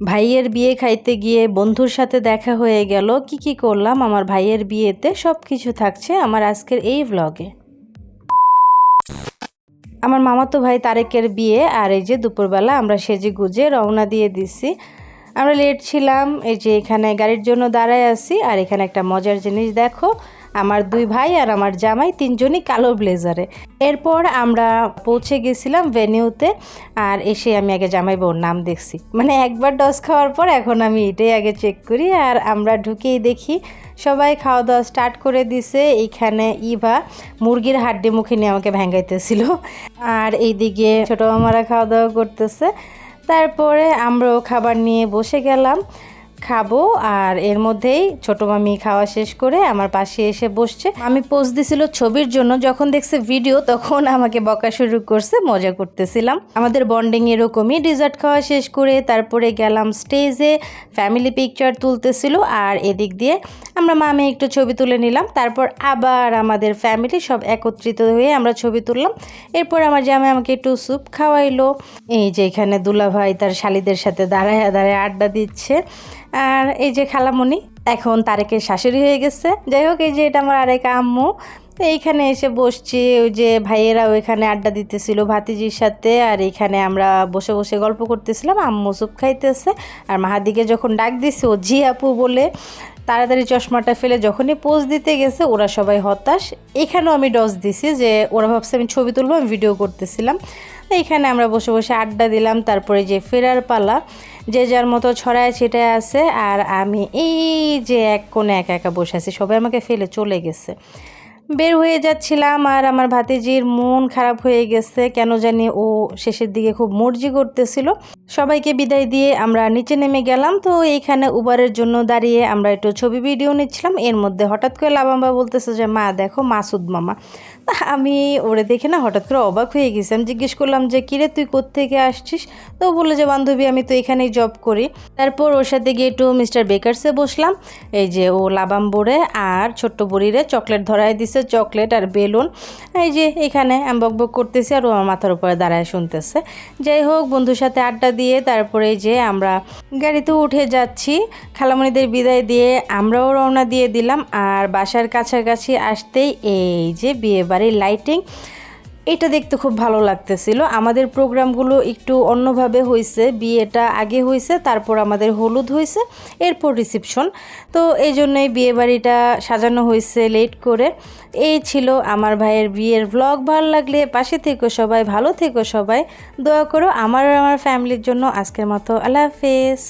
ভাইয়ের বিয়ে খাইতে গিয়ে বন্ধুর সাথে দেখা হয়ে গেল। কি কি করলাম? আমার ভাইয়ের বিয়েতে সব কিছু থাকছে আমার আজকের এই ভ্লগে আমার মামাতো ভাই তারেকের বিয়ে আর এই যে দুপুরবেলা আমরা সেজে গুজে রওনা দিয়ে দিছি। আমরা লেট ছিলাম, এই যে এখানে গাড়ির জন্য দাঁড়ায় আছি আর এখানে একটা মজার জিনিস দেখো। আমার দুই ভাই আর আমার জামাই তিনজনই কালো ব্লেজারে। এরপর আমরা পৌঁছে গেছিলাম ভেনিউতে আর এসে আমি আগে জামাই বউর নাম দেখছি। মানে একবার ডস খাওয়ার পর এখন আমি এটাই আগে চেক করি আর আমরা ঢুকেই দেখি, সবাই খাওয়া দাওয়া স্টার্ট করে দিছে। এইখানে ইভা মুরগির হাড্ডি মুখে নিয়ে আমাকে ভেঙ্গাইতেছিল। আর এইদিকে ছোটো মামারা খাওয়া দাওয়া করতেছে। তারপরে আমরাও খাবার নিয়ে বসে গেলাম। খাব আর এর মধ্যেই ছোট মামি খাওয়া শেষ করে আমার পাশে এসে বসছে। আমি পোস্ট দিছিল ছবির জন্য, যখন দেখছে ভিডিও তখন আমাকে বকা শুরু করছে, মজা করতেছিলাম। আমাদের বন্ডিং এরকমই ডিজার্ট খাওয়া শেষ করে তারপরে গেলাম স্টেজে ফ্যামিলি পিকচার তুলতেছিল আর এদিক দিয়ে আমরা মামে একটু ছবি তুলে নিলাম। তারপর আবার আমাদের ফ্যামিলি সব একত্রিত হয়ে আমরা ছবি তুললাম। এরপর আমার জামাই আমাকে একটু স্যুপ খাওয়াইলো। এই যে এখানে দুলা ভাই তার শালিদের সাথে দাঁড়ায় দাঁড়ায় আড্ডা দিচ্ছে। আর এই যে খালামণি এখন তারেকের শাশুড়ি হয়ে গেছে। যাই হোক, এই যে এটা আমার আরেক আম্মু। এইখানে এসে বসছি, ওই যে ভাইয়েরা ওইখানে আড্ডা দিতেছিল ভাতিজির সাথে, আর এইখানে আমরা বসে বসে গল্প করতেছিলাম, আম্মু স্যুপ খাইতেছে। আর মাহাদিকে যখন ডাক দিছে, ও জি আপু বলে, তাড়াতাড়ি চশমাটা ফেলে যখনই পোজ দিতে গেছে, ওরা সবাই হতাশ। এখানেও আমি ডস দিছি যে, ওরা ভাবছে আমি ছবি তুলবো, আমি ভিডিও করতেছিলাম। এইখানে আমরা বসে বসে আড্ডা দিলাম, তারপরে যে ফেরার পালা, যে যার মতো ছড়ায় ছিটায় আছে, আর আমি এই যে এক কোণে একা একা বসে আছি, সবাই আমাকে ফেলে চলে গেছে। বের হয়ে যাচ্ছিলাম আর আমার ভাতিজির মন খারাপ হয়ে গেছে। কেন জানি ও শেষের দিকে খুব মর্জি করতেছিল। সবাইকে বিদায় দিয়ে আমরা নিচে নেমে গেলাম। তো এইখানে উবারের জন্য দাঁড়িয়ে আমরা একটু ছবি ভিডিও নিচ্ছিলাম। এর মধ্যে হঠাৎ করে লাবাম্বা বলতেছে যে, মা, দেখো মাসুদ মামা। আমি ওরে দেখে না হঠাৎ করে অবাক হয়ে গেছি। আমি জিজ্ঞেস করলাম যে কিরে তুই কোত্থেকে আসছিস? তো বলল যে, বান্ধবী, আমি তো এখানেই জব করি। তারপর ওর সাথে গিয়ে একটু মিস্টার বেকারসে বসলাম। এই যে ও লাবাম বড়ে আর ছোট্ট বুড়িরে চকলেট ধরায় দিছে। চকলেট আর বেলুন। এই যে এখানে আমি বক করতেছি আর ও আমার মাথার উপরে দাঁড়ায় শুনতেছে। যাই হোক, বন্ধুর সাথে আড্ডা দিয়ে তারপরে যে আমরা গাড়িতে উঠে যাচ্ছি। খালামণিদের বিদায় দিয়ে আমরাও রওনা দিয়ে দিলাম। আর বাসার কাছাকাছি আসতেই এই যে বিয়ে বাড়ির লাইটিং এটা দেখতে খুব ভালো লাগতেছিল। আমাদের প্রোগ্রামগুলো একটু অন্যভাবে হয়েছে বিয়েটা আগে হয়েছে তারপর আমাদের হলুদ হয়েছে এরপর রিসিপশন। তো এই জন্যই বিয়ে বাড়িটা সাজানো হয়েছে লেট করে। এই ছিল আমার ভাইয়ের বিয়ের ব্লগ ভালো লাগলে পাশে থেকো সবাই, ভালো থেকো সবাই। দোয়া করো আমার আমার ফ্যামিলির জন্য। আজকের মতো আল্লাহ হাফেজ।